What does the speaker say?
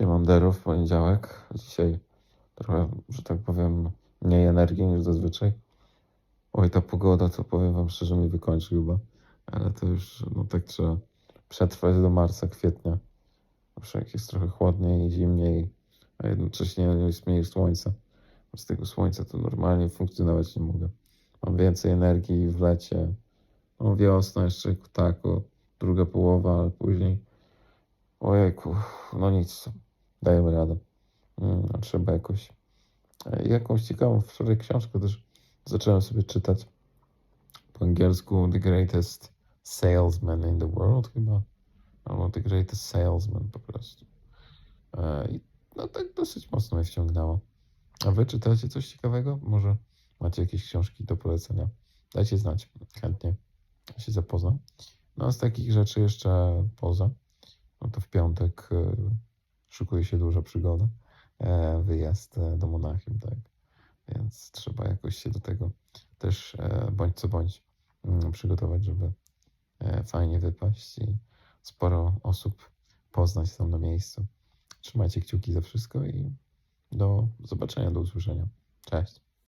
Siemandero w poniedziałek. Dzisiaj trochę, że tak powiem, mniej energii niż zazwyczaj. Oj, ta pogoda, to powiem wam szczerze, mnie wykończy chyba. Ale to już, no tak trzeba przetrwać do marca, kwietnia. Zawsze jak jest trochę chłodniej zimniej, a jednocześnie jest mniej słońca. Z tego słońca to normalnie funkcjonować nie mogę. Mam więcej energii w lecie. No wiosna jeszcze, tak, o, druga połowa, ale później Ojejku, no nic, dajemy radę. Mm, trzeba jakoś. E, Jakąś ciekawą wczoraj książkę też zacząłem sobie czytać po angielsku The Greatest Salesman in the World chyba. Albo The Greatest Salesman po prostu. E, I no tak dosyć mocno mnie wciągnęło. A wy czytacie coś ciekawego? Może macie jakieś książki do polecenia? Dajcie znać, chętnie się zapoznam. No a z takich rzeczy jeszcze poza no to w piątek e, szykuje się duża przygoda. E, wyjazd e, do Monachium, tak. Więc trzeba jakoś się do tego też e, bądź co bądź mm, przygotować, żeby fajnie wypaść i sporo osób poznać tam na miejscu. Trzymajcie kciuki za wszystko i do zobaczenia, do usłyszenia. Cześć.